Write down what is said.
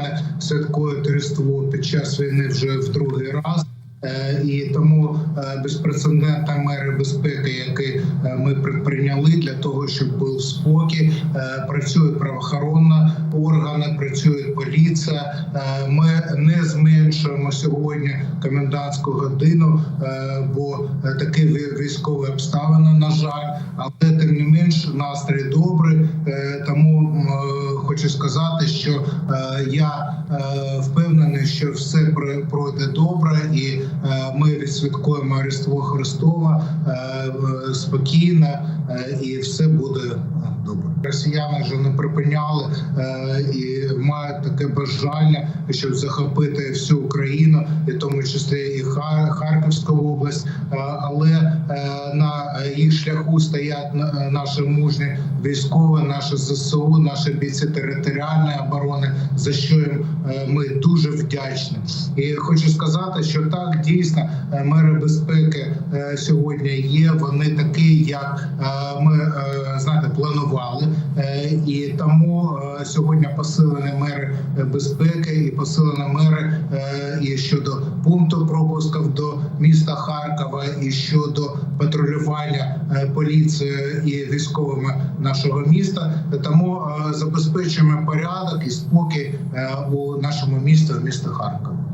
харків'яни святкують Різдво під час війни вже в другий раз. Е, І тому е, безпрецедентна мери безпеки, які е, ми предприйняли для того, щоб був спокій, працюють правоохоронні органи, працює поліція. Ми не зменшуємо сьогодні комендантську годину, бо такі ві- військові обставини, на жаль, але тим не менш настрій добрий. Тому сказати, що е, я е, впевнений, що все про- пройде добре, і е, ми відсвяткуємо Різдво Христова спокійно, і все буде добре. Росіяни вже не припиняли і мають таке бажання, щоб захопити всю Україну, і тому числі і Хар- Харківську область. Але шляху стоять на- наші мужні військові, наші ЗСУ, наші бійці територіальної оборони, за що е, ми дуже вдячні. І хочу сказати, що так дійсно е, мери безпеки е, сьогодні є. Вони такі, як е, ми е, знаєте, планували, Е, і тому е, сьогодні посилені мери е, безпеки і посилені мери е, і щодо пункту пропусків до міста Харкова, і щодо патрулювання поліцією і військовими нашого міста. Тому забезпечуємо порядок і спокій у нашому місті, в місті Харкова.